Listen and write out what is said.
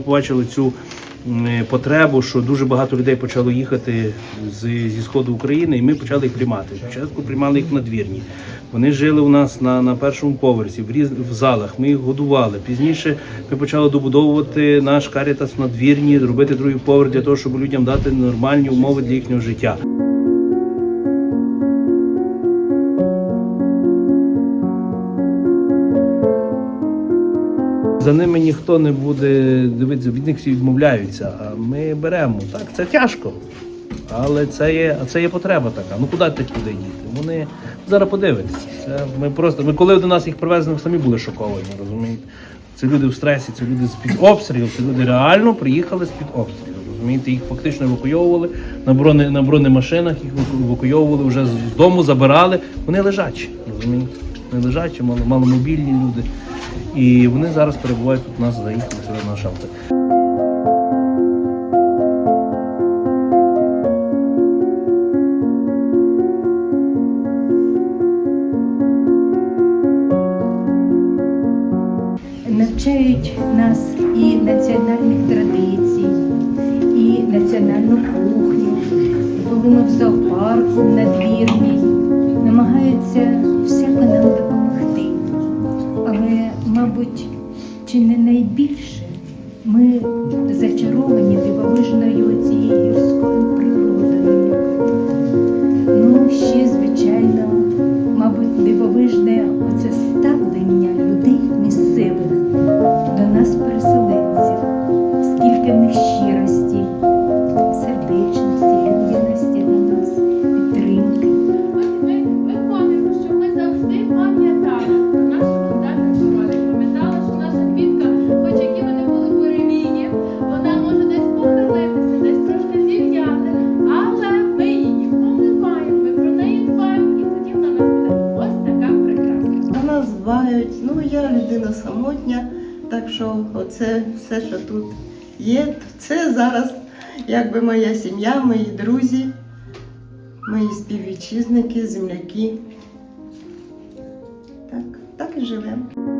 побачили цю е, потребу, що дуже багато людей почало їхати з, зі сходу України, і ми почали їх приймати. Спочатку приймали їх в надвірні. Вони жили у нас на, на першому поверсі, в різ в залах. Ми їх годували. Пізніше ми почали добудовувати наш карітас в надвірні, робити другий поверх для того, щоб людям дати нормальні умови для їхнього життя. За ними ніхто не буде дивитися, від них всі відмовляються. А ми беремо. Так, це тяжко. Але це є, це є потреба така. Ну куди тих людей діти? Вони зараз подивитися. Це ми просто. Ми коли до нас їх привезли, ми самі були шоковані, розумієте? Це люди в стресі, це люди з-під обстрілів, це люди реально приїхали з-під обстрілів. Розумієте, їх фактично евакуйовували на броне на бронемашинах, їх еваку- евакуйовували вже з з дому, забирали. Вони лежачі, розумієте? Вони лежачі, мало, маломобільні люди. І вони зараз перебувають тут у нас, заїхали сюди на шелтер. навчають нас і національних традицій, і національну кухню. Коли ми в зоопарку надвірній, намагаються. Мабуть, чи не найбільше ми зачаровані дивовижною нас. Ну, я людина самотня, так що оце все, що тут є, це зараз якби моя сім'я, мої друзі, мої співвітчизники, земляки. Так, так і живемо.